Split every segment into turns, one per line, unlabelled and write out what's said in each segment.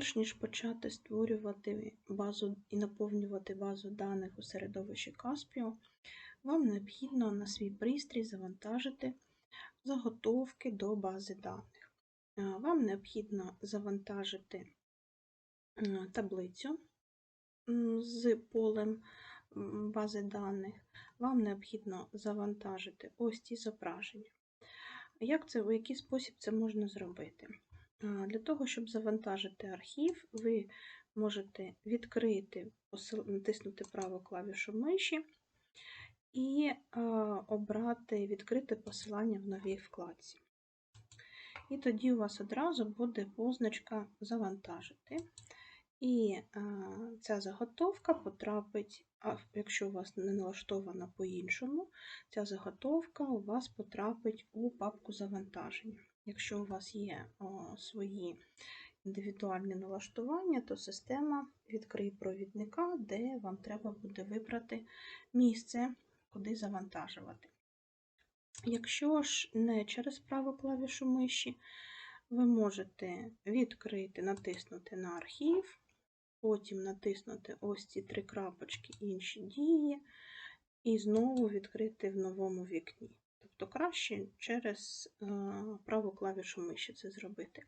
перш ніж почати створювати базу і наповнювати базу даних у середовищі Caspio, вам необхідно на свій пристрій завантажити заготовки до бази даних. Е, Вам необхідно завантажити е, таблицю з полем бази даних. Вам необхідно завантажити ось ці зображення. Як це, у який спосіб це можна зробити? Для того, щоб завантажити архів, ви можете відкрити, натиснути праву клавішу миші і обрати відкрити посилання в новій вкладці. І тоді у вас одразу буде позначка Завантажити. І ця заготовка потрапить, якщо у вас не налаштована по-іншому, ця заготовка у вас потрапить у папку завантаження. Якщо у вас є о, свої індивідуальні налаштування, то система відкриє провідника, де вам треба буде вибрати місце, куди завантажувати. Якщо ж не через праву клавішу миші, ви можете відкрити, натиснути на архів, потім натиснути ось ці три крапочки інші дії, і знову відкрити в новому вікні. Тобто краще через е, праву клавішу миші це зробити.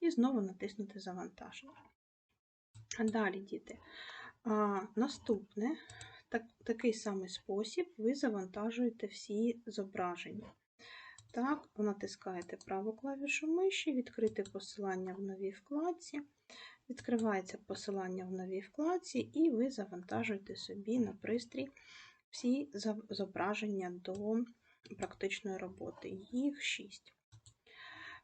І знову натиснути завантаження. Далі, діти, наступне, так, такий самий спосіб, ви завантажуєте всі зображення. Так, натискаєте праву клавішу миші, відкрити посилання в новій вкладці. Відкривається посилання в новій вкладці, і ви завантажуєте собі на пристрій всі зображення до практичної роботи. Їх 6.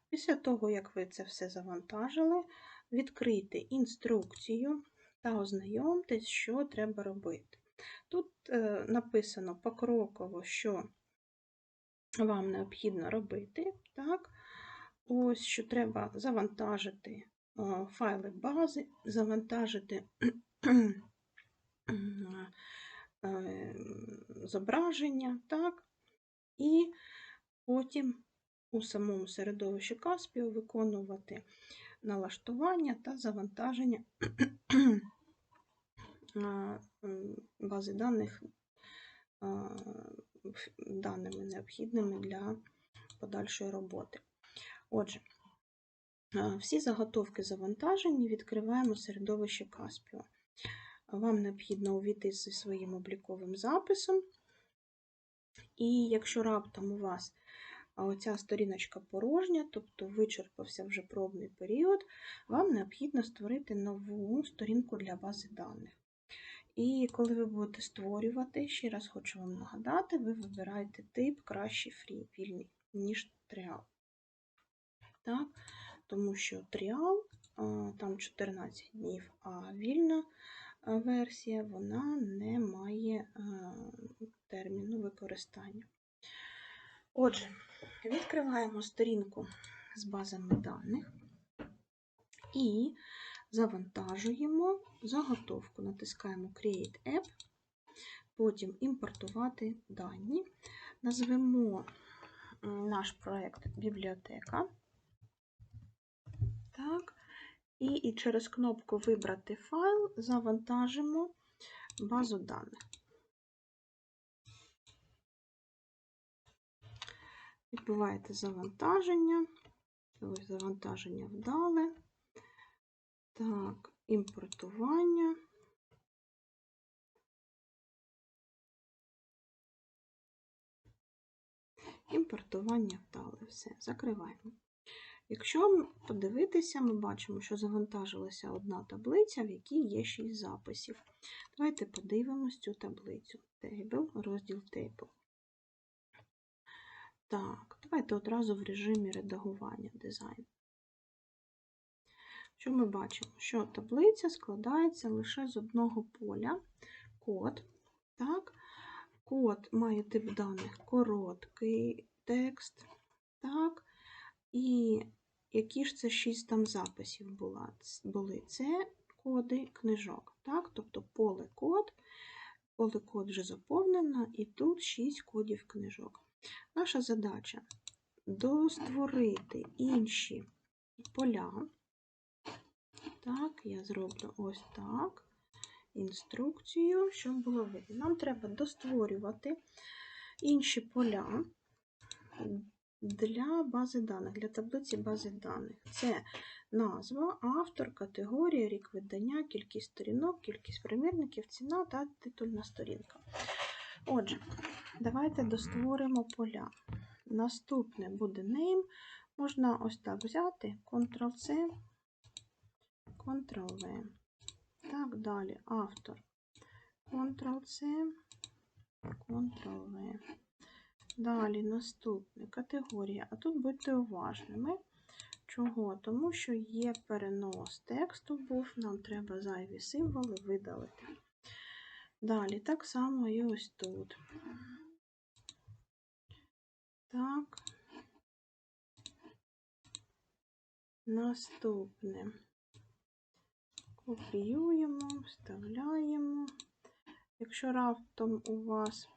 Після того, як ви це все завантажили, відкрийте інструкцію та ознайомтесь, що треба робити. Тут е, написано покроково, що вам необхідно робити. Так? Ось що треба завантажити е, файли бази, завантажити е, зображення, так? І потім у самому середовищі Caspio виконувати налаштування та завантаження бази даних даними необхідними для подальшої роботи. Отже, всі заготовки завантажені, відкриваємо середовище Caspio. Вам необхідно увійти зі своїм обліковим записом. І якщо раптом у вас оця сторіночка порожня, тобто вичерпався вже пробний період, вам необхідно створити нову сторінку для бази даних. І коли ви будете створювати, ще раз хочу вам нагадати, ви вибираєте тип краще free, вільний, ніж тріал. Так? Тому що тріал там 14 днів, а вільна версія вона не має терміну використання. Отже, відкриваємо сторінку з базами даних і завантажуємо заготовку. Натискаємо Create App, потім імпортувати дані. Назвемо наш проект бібліотека. Так. І, і через кнопку Вибрати файл завантажимо базу даних. Відбуваєте завантаження. Ось завантаження вдале. Так, імпортування. Імпортування вдале. Все, закриваємо. Якщо подивитися, ми бачимо, що завантажилася одна таблиця, в якій є 6 записів. Давайте подивимось цю таблицю. Table, розділ Table. Так, давайте одразу в режимі редагування дизайн. Що ми бачимо? Що таблиця складається лише з одного поля код. Так? Код має тип даних короткий текст. Так? І які ж це шість там записів була, були? Це коди книжок. Так? Тобто поле код, поле код вже заповнено, і тут 6 кодів книжок. Наша задача достворити інші поля. Так, я зроблю ось так. Інструкцію, щоб було видно. Нам треба достворювати інші поля для бази даних, для таблиці бази даних. Це назва, автор, категорія, рік видання, кількість сторінок, кількість примірників, ціна та титульна сторінка. Отже, давайте достворимо поля. Наступне буде name. Можна ось так взяти, Ctrl-C, Ctrl-V. Так, далі автор. Ctrl-C, Ctrl-V. Далі наступне категорія. А тут будьте уважними. Чого? Тому що є перенос тексту був, нам треба зайві символи видалити. Далі, так само і ось тут. Так. Наступне. Копіюємо, вставляємо. Якщо раптом у вас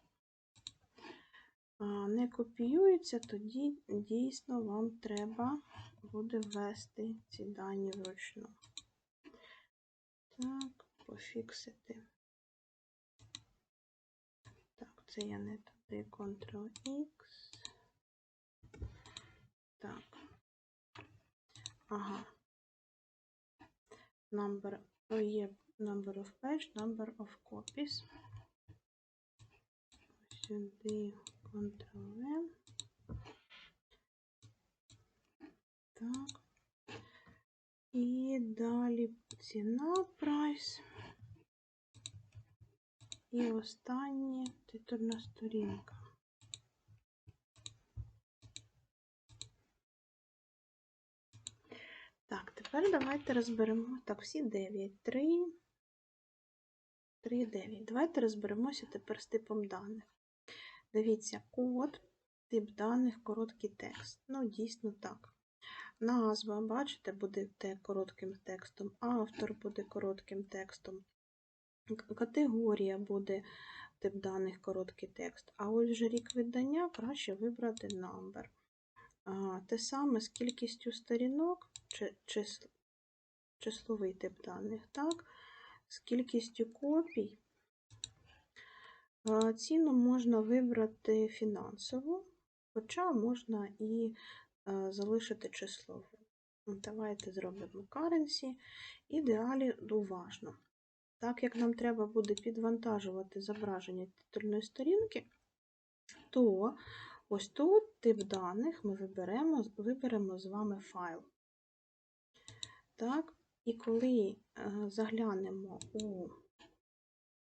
не копіюється, тоді дійсно вам треба буде ввести ці дані вручну. Так, пофіксити. Так, це я не туди Ctrl-X. Так. Ага. Number, oh, є number of page, number of copies. Сюди Ctrl-V. Так. І далі ціна прайс. І останнє титульна сторінка. Так, тепер давайте розберемо. Так, всі 9, 3, 3, 9. Давайте розберемося тепер з типом даних. Дивіться, код, тип даних, короткий текст. Ну, дійсно так. Назва, бачите, буде коротким текстом, автор буде коротким текстом, категорія буде тип даних, короткий текст. А ось вже рік видання краще вибрати number. Те саме з кількістю сторінок, числовий тип даних, так, з кількістю копій. Ціну можна вибрати фінансову, хоча можна і залишити числову. Давайте зробимо currency. Ідеалі уважно. Так як нам треба буде підвантажувати зображення титульної сторінки, то ось тут тип даних ми виберемо, виберемо з вами файл. Так, І коли заглянемо у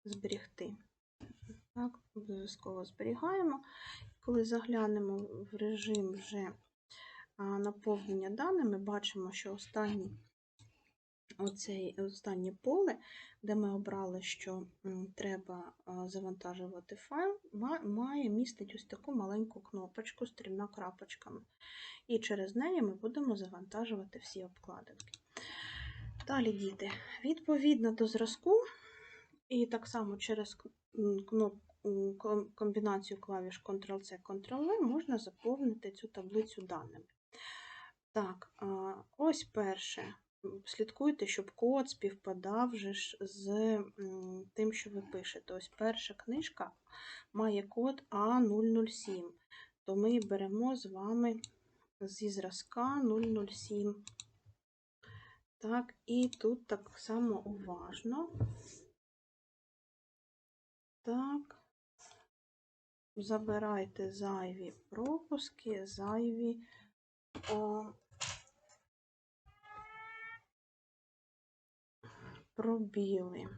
зберігти, так, обов'язково зберігаємо. Коли заглянемо в режим вже наповнення даними, бачимо, що останній оцей останнє поле, де ми обрали, що треба завантажувати файл, має містить ось таку маленьку кнопочку з трьома крапочками. І через неї ми будемо завантажувати всі обкладинки. Далі, діти, відповідно до зразку, і так само через кнопку комбінацію клавіш Ctrl-C, Ctrl-V можна заповнити цю таблицю даними. Так, ось перше. Слідкуйте, щоб код співпадав вже з тим, що ви пишете. Ось перша книжка має код А007, то ми беремо з вами зі зразка 007. Так, і тут так само уважно. Так, забирайте зайві пропуски, зайві о, пробіли.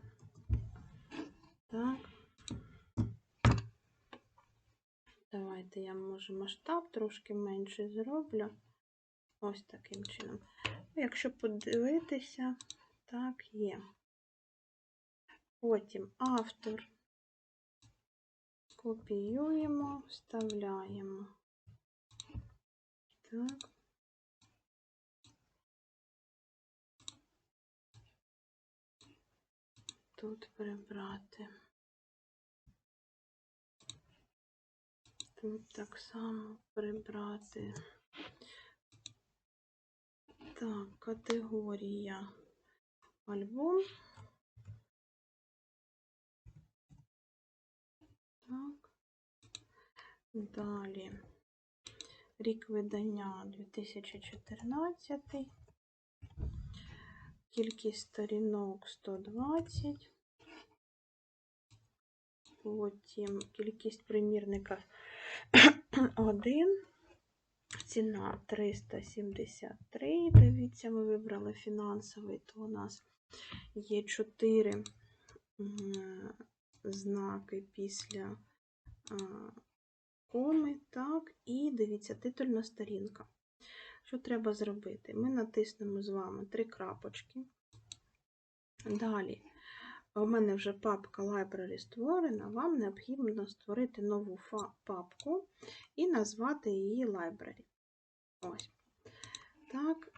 Так. Давайте я, може, масштаб трошки менше зроблю. Ось таким чином. Якщо подивитися, так є. Потім автор копіюємо, вставляємо. Так. Тут прибрати. Тут так само прибрати. Так, категорія. альбом. Так. Далі. Рік видання 2014. Кількість сторінок 120. Потім кількість примірника 1. Ціна 373. Дивіться, ми вибрали фінансовий, то у нас є 4 знаки після коми. Так, і дивіться, титульна сторінка. Що треба зробити? Ми натиснемо з вами три крапочки. Далі, у мене вже папка Library створена, вам необхідно створити нову папку і назвати її Library. Ось. Так,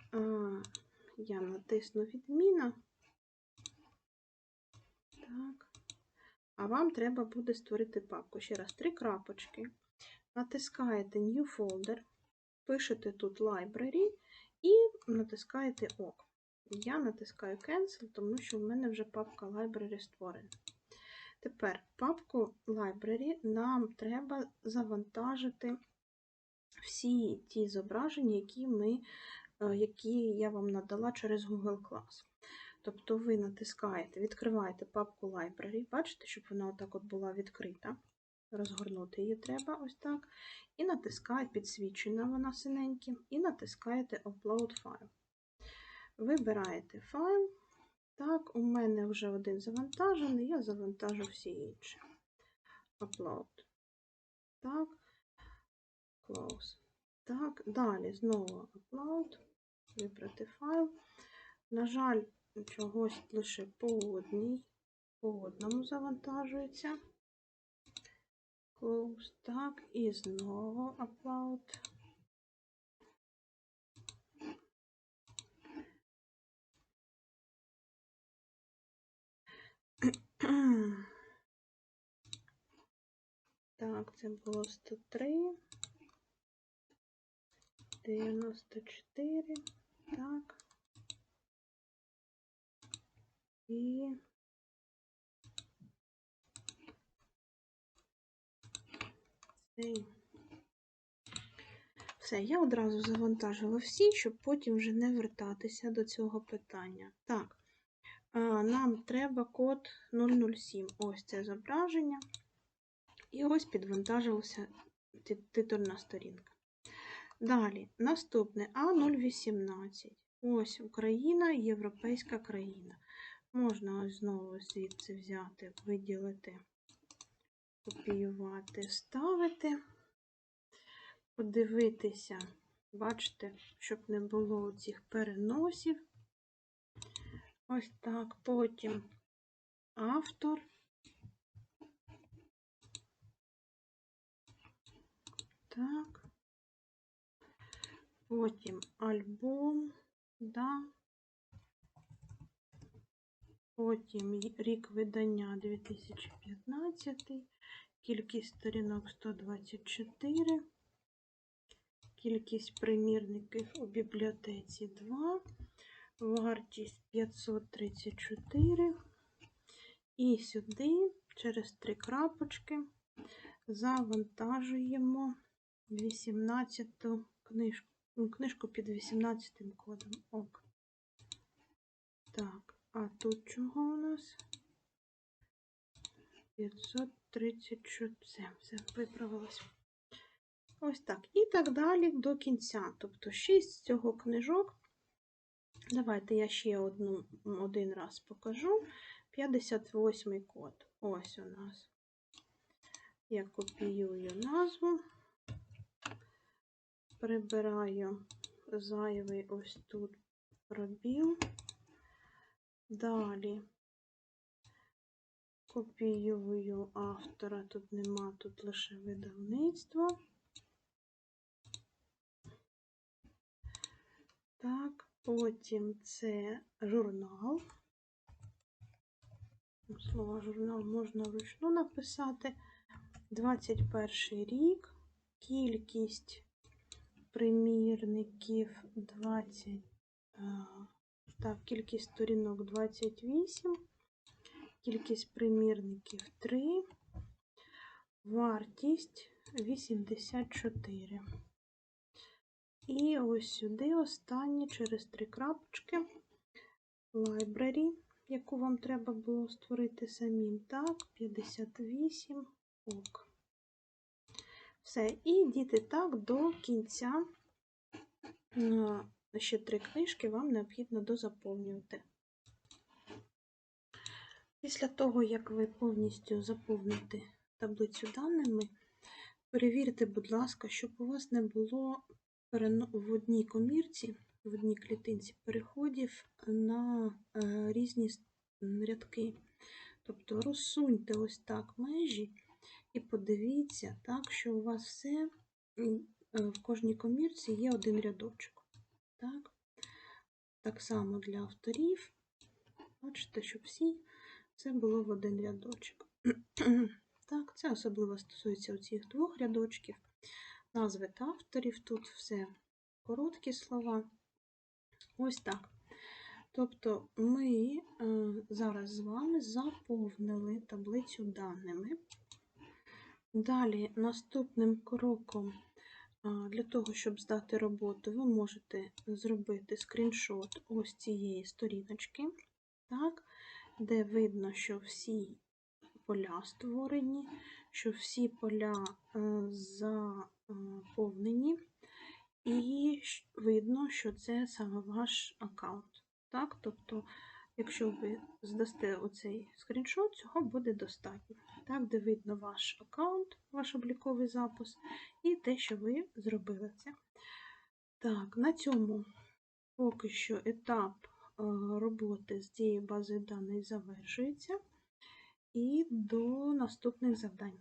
я натисну відміна. Так. А вам треба буде створити папку. Ще раз, три крапочки. Натискаєте New Folder, пишете тут Library і натискаєте ОК. Я натискаю Cancel, тому що в мене вже папка Library створена. Тепер папку Library нам треба завантажити всі ті зображення, які ми, е, які я вам надала через Google Class. Тобто ви натискаєте, відкриваєте папку Library, бачите, щоб вона отак от була відкрита. Розгорнути її треба ось так. І натискаєте, підсвічена вона синеньким, і натискаєте Upload File. Вибираєте файл. Так, у мене вже один завантажений, я завантажу всі інші. Upload. Так, Close. Так, далі знову Upload. Вибрати файл. На жаль, чогось лише по одній, по одному завантажується. Close. Так, і знову Upload. Так, це було 103, 94, так. І. Все, я одразу завантажила всі, щоб потім вже не вертатися до цього питання. Так, нам треба код 007. Ось це зображення. І ось підвантажилася титульна сторінка. Далі, наступне А018. Ось Україна, європейська країна. Можна ось знову звідси взяти, виділити, копіювати, ставити, подивитися, бачите, щоб не було цих переносів. Ось так. Потім автор. Так. Потім альбом, да. Потім рік видання 2015, кількість сторінок 124, кількість примірників у бібліотеці 2 вартість 534. І сюди через три крапочки завантажуємо 18 книжку, книжку під 18 кодом. Ок. Так, а тут чого у нас? 534. Все, все, виправилось. Ось так. І так далі до кінця. Тобто 6 з цього книжок Давайте я ще одну, один раз покажу. 58 код. Ось у нас. Я копіюю назву, прибираю зайвий ось тут пробіл. Далі копіюю автора, тут нема, тут лише видавництво. Так. Потім це журнал. Слово журнал можна вручну написати. 21 рік, кількість примірників 20, Так, кількість сторінок 28, кількість примірників 3, вартість 84. І ось сюди останні через три крапочки library, яку вам треба було створити самим. Так, 58 ок. Все, і діти так до кінця. Ще три книжки вам необхідно дозаповнювати. Після того, як ви повністю заповните таблицю даними, перевірте, будь ласка, щоб у вас не було в одній комірці, в одній клітинці переходів на е, різні рядки. Тобто розсуньте ось так межі і подивіться, так, що у вас все е, в кожній комірці є один рядочок. Так, так само для авторів. Бачите, щоб всі це було в один рядочок. Так, це особливо стосується оцих двох рядочків. Назви та авторів, тут все короткі слова. Ось так. Тобто ми е, зараз з вами заповнили таблицю даними. Далі наступним кроком для того, щоб здати роботу, ви можете зробити скріншот ось цієї сторіночки, так, де видно, що всі поля створені, що всі поля е, заповнені, і видно, що це саме ваш аккаунт. Так, тобто, якщо ви здасте оцей скріншот, цього буде достатньо. Так, де видно ваш аккаунт, ваш обліковий запис і те, що ви зробили це. Так, на цьому поки що етап е, роботи з цією базою даних завершується. І до наступних завдань.